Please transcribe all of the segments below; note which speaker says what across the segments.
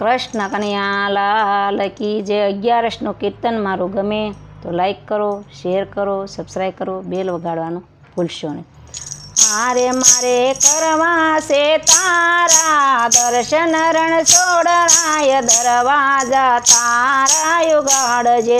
Speaker 1: કૃષ્ણ કનૈયાલાલ કી જે અગિયારસનું કીર્તન મારું ગમે તો લાઈક કરો શેર કરો સબસ્ક્રાઈબ કરો બેલ વગાડવાનું ભૂલશો નહીં. મારે મારે કરવા છે તારા દર્શન રણ છોડરાય દરવાજા તારા યુગાડજે.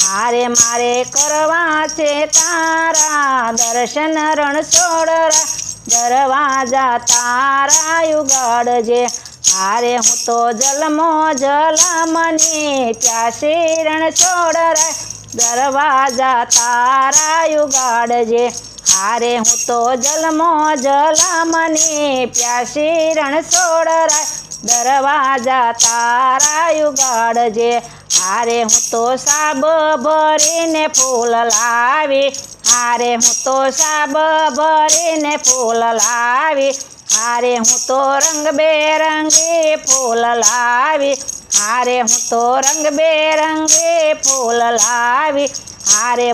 Speaker 1: મારે મારે કરવા છે તારા દર્શન રણ છોડરા દરવાજા તારા યુગાડજે. હારે હું તો જલમો જલમની પ્યાસી રણ છોડરાય દરવાજા તારા ઉગાડજે હારે હું તો જલમો જલમની પ્યાસી રણ છોડરાય દરવાજા તારા ઉગાડજે હારે હું તો સાબ ભરીને ફૂલ લાવી, હારે હું તો સાબ ભરીને ફૂલ લાવી. હારે હું તો રંગબેરંગી ફૂલ લાવી, હારે હું તો રંગબેરંગી ફૂલ લાવી, હારે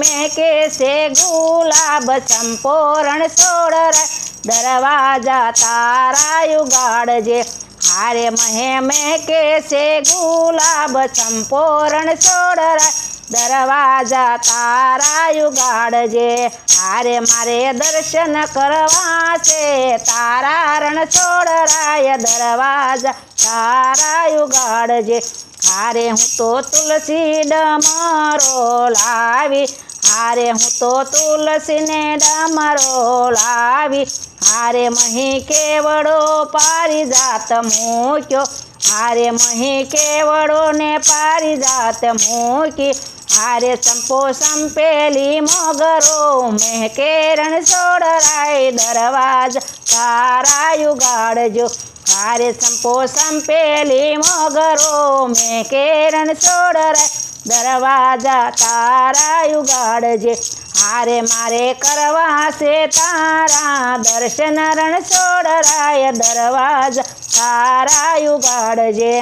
Speaker 1: મેં કે છે ગુલાબ ચંપોરણ સોડરાય દરવાજા તારા યુગાડજે, હારે મહેમે કે છે ગુલાબ ચંપોરણ સોડરાય દરવાજા તારા ગાડજે હારે મારે દર્શન કરવા છે. તારા રણ છોડરાય દરવાજા તારા ગાડજે હારે હું તો તુલસી ડમરો લાવી. હારે હું તો તુલસીને ડમરો લાવી. હારે મહી કેવડો પારિજાત મૂક્યો. હારે મહી કેવડો ને પારિજાત મૂકી, હારે સંપો સંપેલી મોગરો મેં કેરણ છોડરાય દરવાજ, તારા યુગાડજો હારે સંપો સંપેલી મોગરો મેં કેરણ છોડરાય દરવાજા તારા યુગાડજે હારે મારે કરવા છે તારા દર્શન રણ છોડરાય દરવાજા તારા યુગાડજે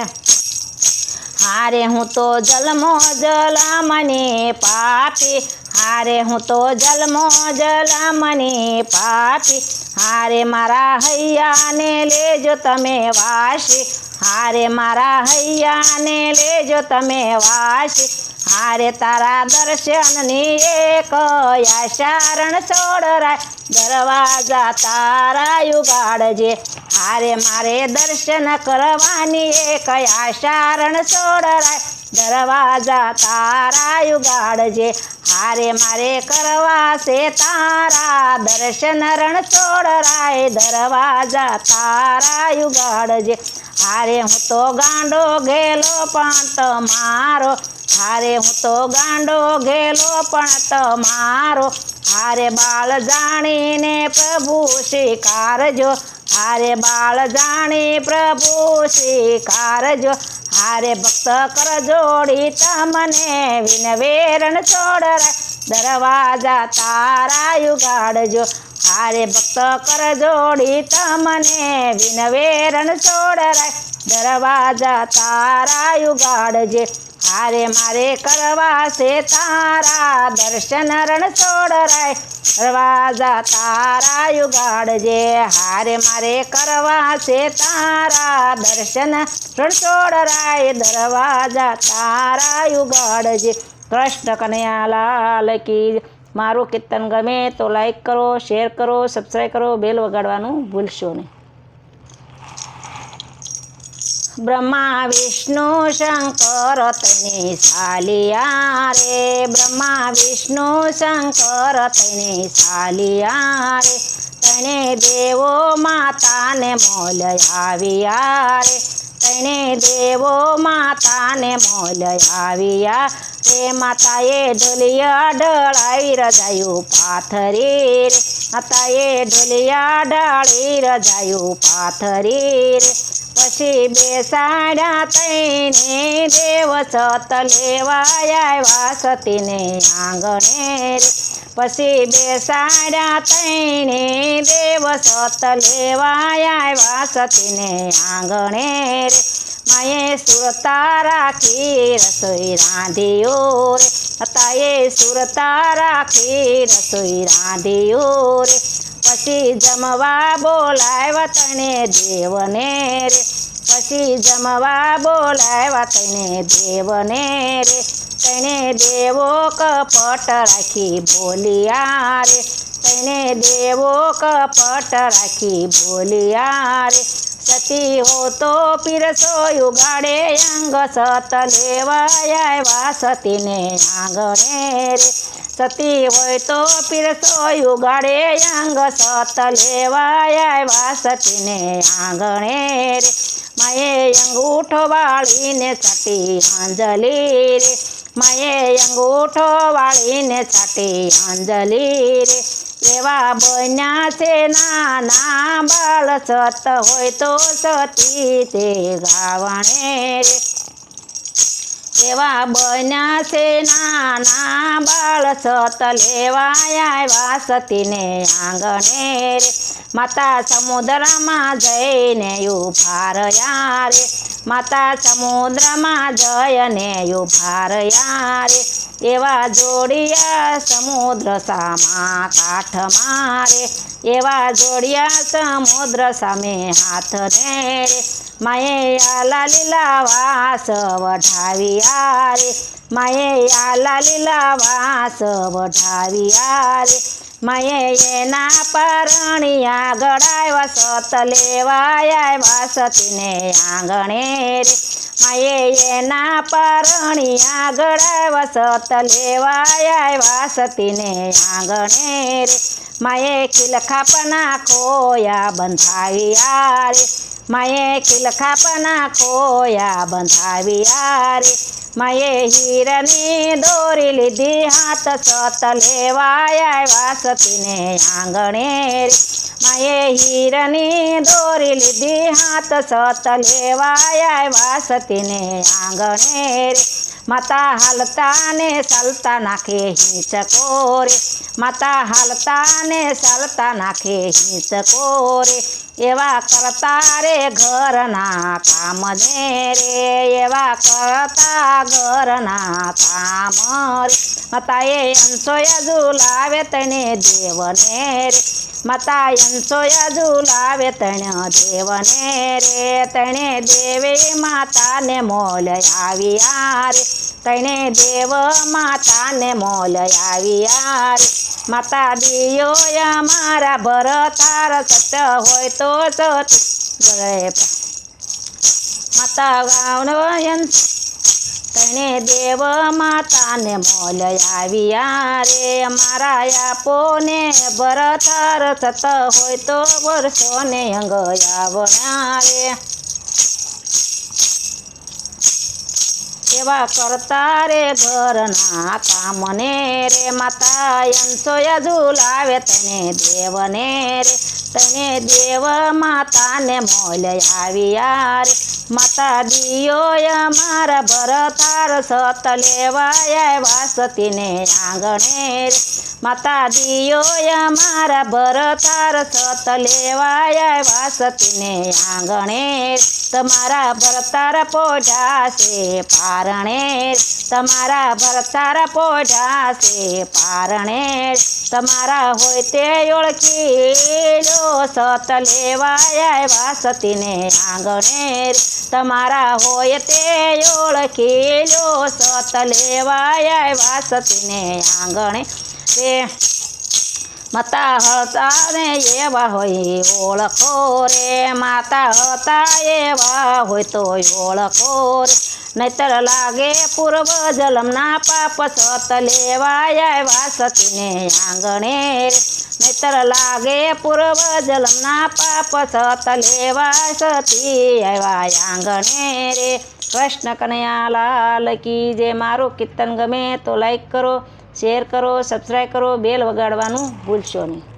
Speaker 1: હારે હું તો જલમો જલામની પાપી. હારે હું તો જલમો જલામની પાપી. હારે મારા હૈયાને લેજો તમે વાસી. હારે મારા હૈયાને લેજો તમે વાસી. હારે તારા દર્શનની એક આશારણ છોડરાય. દરવાજા તારા યુગાડજે. હારે મારે દર્શન કરવાની એક આશારણ છોડરાય. દરવાજા તારા યુગાડજે. હારે મારે કરવા છે તારા દર્શન રણ છોડરાય. દરવાજા તારા યુગાડજે. હારે હું તો ગાંડો ગેલો પણ તમારો હારે હું તો ગાંડો ગેલો, પણ તમારો હારે બાળ જાણીને પ્રભુ સ્વીકારજો. હારે બાળ જાણી પ્રભુ સ્વીકારજો. હારે ભક્ત કર જોડી તમને વિનવેરણ છોડરા દરવાજા તારા યુગાડજો. હારે ભક્ત કર જોડી તમને વિનવેરણ છોડરાય. દરવાજા તારા યુગાડજે. હારે મારે કરવા છે તારા દર્શન રણ છોડરાય દરવાજા તારા યુગાડજે. હારે મારે કરવા છે તારા દર્શન રણ છોડરાય દરવાજા તારા યુગાડજે. કૃષ્ણ કનૈયા લાલ કી. મારું કીર્તન ગમે તો લાઈક કરો શેર કરો સબસ્ક્રાઈબ કરો બેલ વગાડવાનું ભૂલશો નહીં. બ્રહ્મા વિષ્ણુ શંકર તને સાલિયા રે બ્રહ્મા વિષ્ણુ શંકર તને સાલિયા રે તને દેવો માતાને મોલ આવ્યા રે તને દેવો માતાને મોલ આવ્યા રે માતાએ ઢોલિયા ડળાઈ રજાયું પાથરી રે. માતાએ ઢોલિયા ડાળી રજાયું પાથરી રે. પછી બેસાડ્યા તઈને દેવ સત લેવાયા સતીને આંગણે પછી બેસાડ્યા તઈને દેવ સત લેવાયા સતીને આંગણે રે. માએ સુરતા રાખી, રસોઈ રાંધ્યો રે. તાએ સુરતા રાખી, રસોઈ રાંધ્યો રે. પછી જમવા બોલાવ્યા તને દેવને રે. પછી જમવા બોલાવ્યા તને દેવને રે. તને દેવો કપટ રાખી બોલિયા રે. તને દેવો કપટ રાખી બોલિયા રે. સતી હો તો પીરસો ઉગાડે અંગ સત લેવાય સતીને આંગણે રે. સતી હોય તો પીરસો યુગાડે અંગ સત લેવાય આવ્યા સતીને આંગણે રે. માએ અંગૂઠો વાળીને સતી અંજલિ રે. માએ અંગૂઠો વાળીને સતી અંજલિ રે. એવા બન્યા છે નાના બાળ, સત હોય તો સતી તે ગાવણે રે. એવા બન્યા છે નાના બાળ સત લેવાય આવ્યા સતીને આંગણે રે. માતા સમુદ્રમાં જઈને ઊભા રહ્યા રે. માતા સમુદ્રમાં જયને ઊભા રહ્યા રે. એવા જોડિયા સમુદ્ર સામા કાઠ મારે. એવા જોડિયા સમુદ્ર સામે હાથ ને રે માએ આલા લીલા વાસ વઢાવ્યા રે માએ આલા લીલા વાસ વઢાવ્યા રે માએ એના પરણિયા ગળાવ્યા સત લેવાય આવ્યા સતીને આંગણે રે માએ એના પરણિયા ગળાવ્યા સત લેવાય આવ્યા સતીને આંગણે રે માએ કિલખા પના ખોયા બંધાવ્યા રે માએ હીરની દોરી લીધી હાથ સત લેવાયા વાસતીને સતીને આંગણે રે. માએ હીરની દોરી લીધી હાથ સત લેવાયા વાસતીને સતીને આંગણે રે. માતા હાલતા ને ચાલતા નાખે હિંચકો રે માતા હાલતા ને ચાલતા નાખે હિંચકો રે એવા કરતા રે ઘરના કામ ને રે, એવા કરતા ઘરના કામ રે. માતાએ અંશોય ઝુલાવે તને દેવને રે. માતા અંશોય ઝુલાવે તણે દેવને રે. તણે દેવે માતાને મોલ આવ્યા રે. તણે દેવ માતાને મોલ આવ્યા રે માતા દિયો અમારા ભરતાર સત્ય હોય તો સત. માતા ગાવનો તણે દેવ માતાને મોલ આવ્યા રે મારા આપોને ભરતાર, સત હોય તો વર્ષોને અંગ આવણા એવા કરતા રે ઘરના કામને રે માતા અંશોય ઝુલાવે તને દેવને રે, તને દેવ માતાને મોલ આવ્યા રે માતા દિયો અમારા ભરતાર સત લેવાય વાસતીને આંગણે માતા દિયો અમારા ભરતાર સત લેવાય વાસતીને આંગણે તમારા ભરતાર પોઢાશે પારણે તમારા ભરતાર પોઢાશે પારણે તમારા હોય તે ઓળખી લો, સત લેવાય વાસતીને આંગણે તમારા હોય તે ઓળખી લો સત લેવાય વાસતીને આંગણે રે. માતા હતા ને એવા હોય, ઓળખો રે. માતા હતા એવા હોય તો ઓળખો રે. નહીતર લાગે પૂર્વ જલમના પાપ સત લેવાયા આવ્યા સતીને આંગણે નહીતર લાગે પૂર્વ જલમના પાપ સત લેવા સતી આવ્યા આંગણે રે. કૃષ્ણ કનૈયા લાલ કી જે મારું કીર્તન ગમે તો લાઈક કરો. શેર કરો સબસ્ક્રાઈબ કરો બેલ વગાડવાનું ભૂલશો નહીં.